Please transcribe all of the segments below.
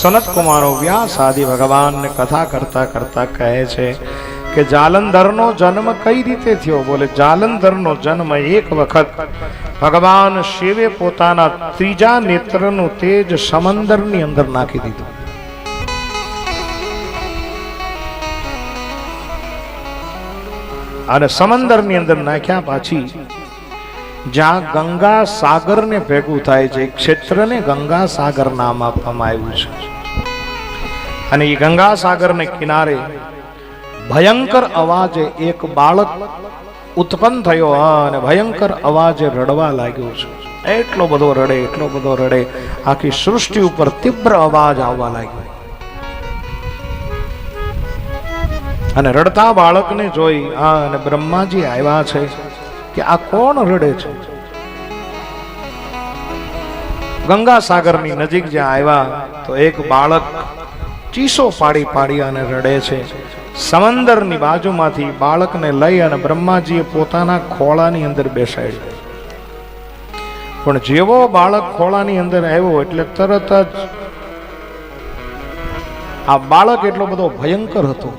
સનત કુમારો વ્યાસ આદિ ભગવાનને કથા કરતા કરતા કહે છે કે જાલંધરનો જન્મ કઈ રીતે થયો? બોલે, જાલંધરનો જન્મ એક વખત. ભગવાન શિવે પોતાના ત્રીજા નેત્રનું તેજ સમંદરની અંદર નાખી દીધું. અને સમંદરની અંદર નાખ્યા પાછી જ્યાં ગંગા સાગરને ભેગું થાય છે ક્ષેત્રને ગંગા સાગર નામ આપવામાં આવ્યું છે. અને એ ગંગા સાગરને કિનારે ભયંકર અવાજે એક બાળક ઉત્પન્ન થયો અને ભયંકર અવાજે રડવા લાગ્યો છે. એટલો બધો રડે, એટલો બધો રડે, આખી સૃષ્ટિ ઉપર તીવ્ર અવાજ આવવા લાગ્યો. અને રડતા બાળકને જોઈ આ અને બ્રહ્માજી આવ્યા છે. કે આ કોણ રડે છે? ગંગા સાગરની નજીક જ્યાં આવ્યા, તો એક બાળક ચીસો પાડી પાડી અને રડે છે. સમંદરની બાજુમાંથી બાળકને લઈ અને બ્રહ્માજીએ પોતાના ખોળાની અંદર બેસાડ્યું. પણ જેવો બાળક ખોળાની અંદર આવ્યો એટલે તરત જ આ બાળક એટલો બધો ભયંકર હતો.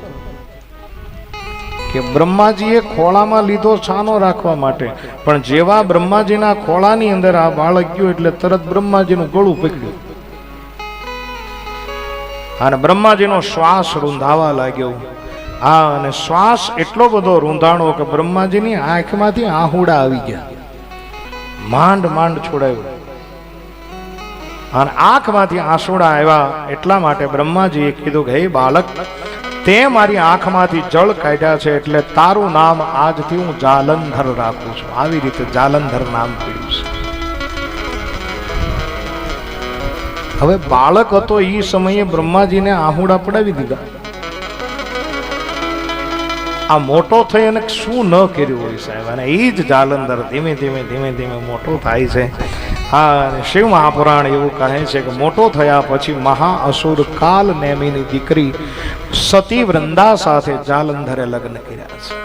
કે બ્રહ્માજીએ ખોળામાં લીધો છાનો રાખવા માટે. પણ જેવા બ્રહ્માજીના ખોળાની અંદર આ બાળક ગયો એટલે તરત બ્રહ્માજીનું ગળું પકડ્યું. અને બ્રહ્માજીનો શ્વાસ રૂંધાવા લાગ્યો. હા, અને શ્વાસ એટલો બધો રૂંધાણો કે બ્રહ્માજીની આંખમાંથી આહુડા આવી ગયા. માંડ માંડ છોડાયું. અને આંખમાંથી આંસુડા આવ્યા એટલા માટે બ્રહ્માજીએ કીધું કે, હે બાળક તે મારી આંખમાંથી જળ કાઢ્યા છે એટલે તારું નામ આજથી હું જાલંધર રાખું છું. આવી રીતે જાલંધર નામ પડ્યું છે. હવે બાળક હતો એ સમયે બ્રહ્માજીને આહુડા પડાવી દીધા. આ મોટો થઈ અને શું ન કર્યું હોય સાહેબ? અને એ જ જાલંધર ધીમે ધીમે ધીમે ધીમે મોટો થાય છે. હા શિવ મહાપુરાણ એવું કહે છે કે મોટો થયા પછી મહા અસુર કાલ નેમીની દીકરી સતી વૃંદા સાથે જાલંધરે લગ્ન કર્યા છે.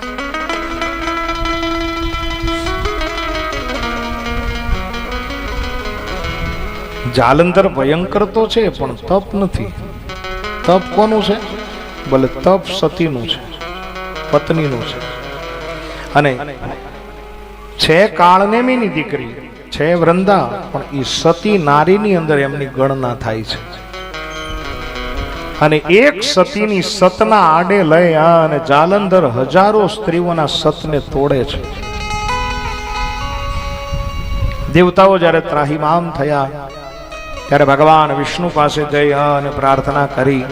જાલંધર ભયંકર તો છે, પણ તપ નથી. તપ કોનું છે? ભલે તપ સતીનું છે, પત્નીનું છે. અને છે કાળનેમીની દીકરી. છે વૃંદા, પણ એ સતી નારીની અંદર એમની ગણના થાય છે. અને એક સતીની સતના આડે લઈ અને જાલંધર હજારો સ્ત્રીઓના સતને તોડે છે. દેવતાઓ જ્યારે ત્રાહિમામ થયા, ત્યારે ભગવાન વિષ્ણુ પાસે જઈ અને પ્રાર્થના કરી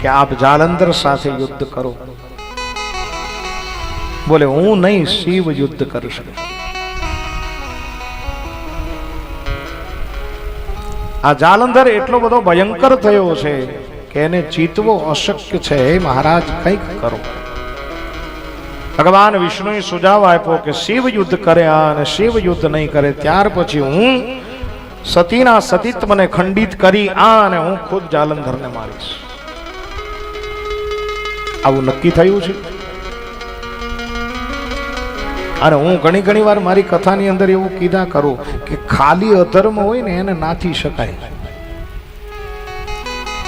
કે આપ જાલંધર સાથે યુદ્ધ કરો. બોલે, હું નહીં શિવ યુદ્ધ કરશે આ જાલંધર એટલો બધો ભયંકર થયો છે કે એને જીતવો અશક્ય છે. હે મહારાજ, કંઈક કરો. ભગવાન વિષ્ણુએ સુજાવ આપ્યો કે શિવ યુદ્ધ કર્યા અને શિવ યુદ્ધ નહીં કરે. ત્યાર પછી હું સતીના સતીત્વને ખંડિત કરી આ અને હું ખુદ જાલંધરને મારીશ. આવું નક્કી થયું છે? અને હું ઘણી ઘણી વાર મારી કથાની અંદર એવું કીધા કરું કે ખાલી અધર્મ હોય ને એને નાથી શકાય.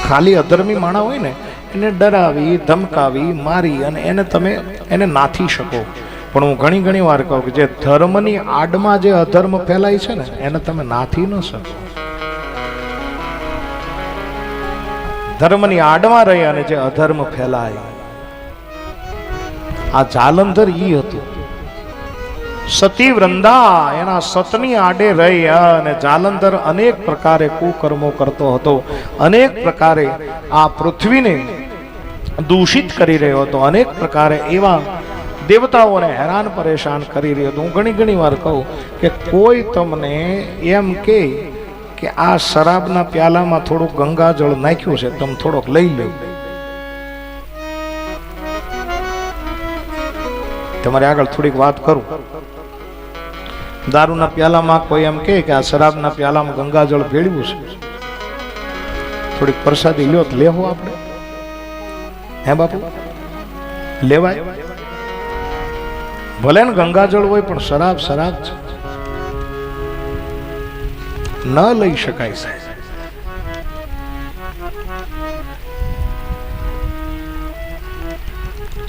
ખાલી અધર્મી માણા હોય ને એને ડરાવી, ધમકાવી, મારી અને એને તમે એને નાથી શકો. પણ હું ઘણી ઘણી વાર કહું કે જે ધર્મની આડમાં જે અધર્મ ફેલાય છે ને, એને તમે નાથી ન શકો. ધર્મની આડમાં રહી અને જે અધર્મ ફેલાય. આ જાલંધર ઈ હતું. સતી વૃંદા એના સતની આડે રહી અને જાલંધર અનેક પ્રકારે કુકર્મો કરતો હતો. અનેક પ્રકારે આ પૃથ્વીને દૂષિત કરી રહ્યો હતો. અનેક પ્રકારે એવા દેવતાઓને હેરાન પરેશાન કરી રહ્યો હતો. હું ઘણી ઘણી વાર કહું કે કોઈ તમને એમ કે કે આ શરાબના પ્યાલામાં થોડુંક ગંગાજળ નાખ્યું છે, તમે થોડોક લઈ લો. તમારે આગળ થોડીક વાત કરું? દારૂના પ્યાલામાં કોઈ એમ કે આ શરાબના પ્યાલામાં ગંગાજળ ભેળવ્યું છે. થોડીક પ્રસાદી લ્યો તો લેવો આપણે. હે બાપુ? લેવાય? ભલે ને ગંગાજળ હોય પણ શરાબ શરાબ છે. ન લઈ શકાય સાહેબ.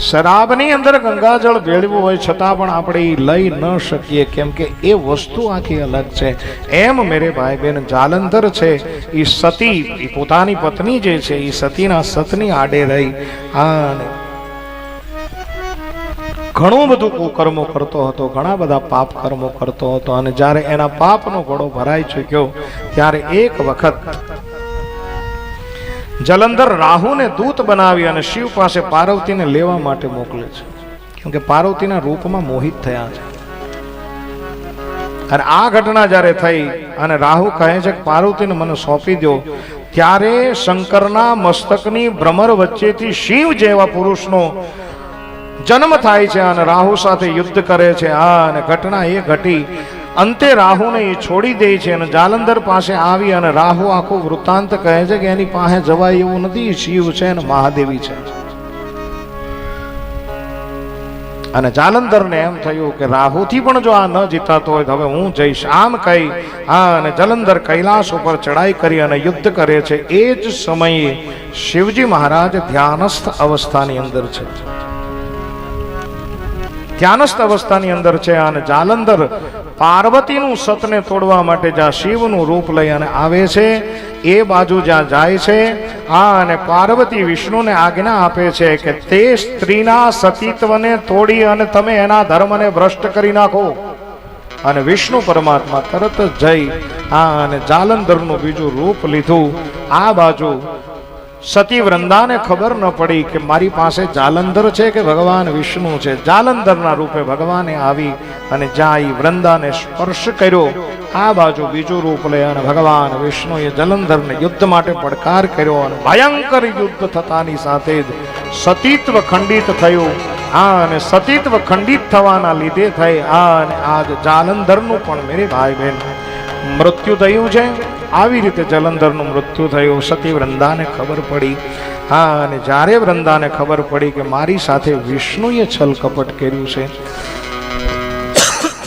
શરાબની અંદર ગંગાજળ ભેળવું હોય છતાં પણ આપણે એ લઈ ન શકીએ. કેમ કે એ વસ્તુ આખી અલગ છે. એમ મેરે ભાઈ બેન જાલંધર છે. એ સતી એ પોતાની પત્ની જે છે એ સતીના સતની આડે રહી. અને ઘણું બધું કુકર્મો કરતો હતો, ઘણા બધા પાપ કર્મો કરતો હતો અને જ્યારે એના પાપનો ઘોડો ભરાઈ ચૂક્યો, ત્યારે એક વખત જલંધર રાહુને દૂત બનાવી અને શિવ પાસે પાર્વતીને લેવા માટે મોકલે છે. કેમ કે પાર્વતીના રૂપમાં મોહિત થયા છે. અને આ ઘટના જ્યારે થઈ અને રાહુ કહે છે કે પાર્વતીને મને સોંપી દો ત્યારે શંકરના મસ્તકની ભ્રમર વચ્ચેથી શિવ જેવા પુરુષનો જન્મ થાય છે અને રાહુ સાથે યુદ્ધ કરે છે. આ અને ઘટના એ ઘટી અંતે રાહુને એ છોડી દે છે અને જાલંધર પાસે આવી અને રાહુ આખું વૃત્તાંત કહે છે કે એની પાસે જવાય એવું નથી, શિવ છે અને મહાદેવી છે. અને જાલંધરને એમ થયું કે રાહુથી પણ જો આ ન જીતાતો હોય હવે હું જઈશ. આમ કહી આ અને જલંધર કૈલાસ ઉપર ચડાઈ કરી અને યુદ્ધ કરે છે. એ જ સમયે શિવજી મહારાજ ધ્યાનસ્થ અવસ્થાની અંદર છે. ધ્યાનસ્થ અવસ્થાની અંદર છે અને જાલંધર પાર્વતીનું સતને તોડવા માટે જ્યાં શિવનું રૂપ લઈ અને આવે છે, એ બાજુ જ્યાં જાય છે, આ અને પાર્વતી વિષ્ણુને આજ્ઞા આપે છે કે તે સ્ત્રીના સતીત્વને તોડી અને તમે એના ધર્મને ભ્રષ્ટ કરી નાખો. અને વિષ્ણુ પરમાત્મા તરત જ જઈ આ અને જાલંધરનું બીજું રૂપ લીધું. આ બાજુ સતી વૃંદાને ખબર ન પડી કે મારી પાસે જાલંધર છે કે ભગવાન વિષ્ણુ છે. જાલંધરના રૂપે ભગવાને આવી અને જ્યાં એ વૃંદાને સ્પર્શ કર્યો, આ બાજુ બીજું રૂપ લઈ અને ભગવાન વિષ્ણુએ જલંધરને યુદ્ધ માટે પડકાર કર્યો અને ભયંકર યુદ્ધ થતાની સાથે જ સતીત્વ ખંડિત થયું. આ અને સતીત્વ ખંડિત થવાના લીધે થઈ આ અને આજ જાલંધરનું પણ મેરી ભાઈ બહેન મૃત્યુ થયું છે. આવી રીતે જલંધરનું મૃત્યુ થયું. સતી વૃંદાને ખબર પડી. હા, અને જ્યારે વૃંદાને ખબર પડી કે મારી સાથે વિષ્ણુએ છલ કપટ કર્યું છે,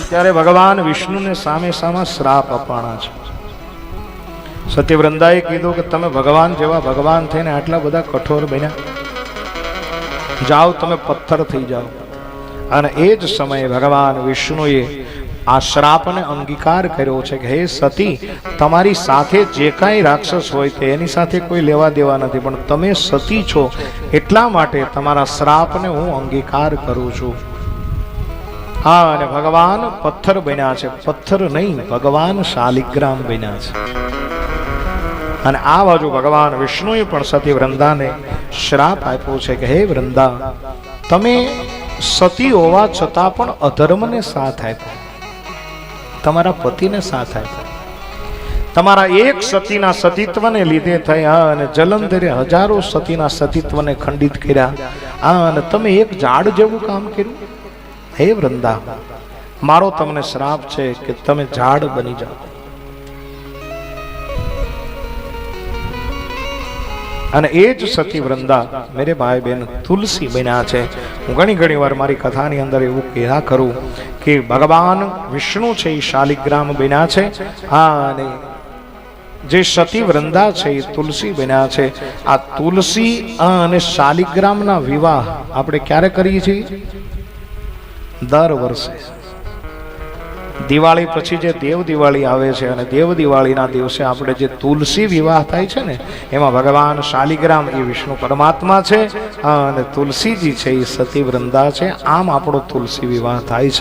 ત્યારે ભગવાન વિષ્ણુને સામે સામા શ્રાપ અપાણા છે. સતી વૃંદાએ કીધું કે તમે ભગવાન જેવા ભગવાન થઈને આટલા બધા કઠોર બન્યા. જાઓ, તમે પથ્થર થઈ જાઓ. અને એ જ સમયે ભગવાન વિષ્ણુએ આ શ્રાપને અંગીકાર કર્યો છે કે, હે સતી, તમારી સાથે જે કાંઈ રાક્ષસ હોય તે એની સાથે કોઈ લેવા દેવા નથી, પણ તમે સતી છો, એટલા માટે તમારા શ્રાપને હું અંગીકાર કરું છું. હા, અને ભગવાન પથ્થર બન્યા છે. પથ્થર નહીં, ભગવાન શાલિગ્રામ બન્યા છે. અને આ બાજુ ભગવાન વિષ્ણુએ પણ સતી વૃંદાને શ્રાપ આપ્યો છે કે, હે વૃંદા, તમે સતી હોવા છતાં પણ અધર્મને સાથ આપ્યો. તમારા પતિને સાથ આપ્યો. તમારા એક સતીના સતીત્વને લીધે થયા અને જલંધરે હજારો સતીના સતીત્વને ખંડિત કર્યા. આ અને તમે એક ઝાડ જેવું કામ કર્યું? હે વૃંદા, મારો તમને શ્રાપ છે કે તમે ઝાડ બની જાઓ. અને એ જ સતી વૃંદા મેરે ભાઈ બહેન તુલસી બન્યા છે. હું ઘણી ઘણી વાર મારી કથાની અંદર એવું કહેવા કરું કે ભગવાન વિષ્ણુ છે એ શાલિગ્રામ બન્યા છે. હા, અને જે સતી વૃંદા છે એ તુલસી બન્યા છે. આ તુલસી અને શાલિગ્રામના વિવાહ આપણે ક્યારે કરીએ છીએ? દર વર્ષે. દિવાળી પછી જે દેવ દિવાળી આવે છે અને દેવ દિવાળીના દિવસે આપણે જે તુલસી વિવાહ થાય છે ને, એમાં ભગવાન શાલિગ્રામ એ વિષ્ણુ પરમાત્મા છે, અને તુલસીજી છે એ સતી વૃંદા છે. આમ આપણો તુલસી વિવાહ થાય છે.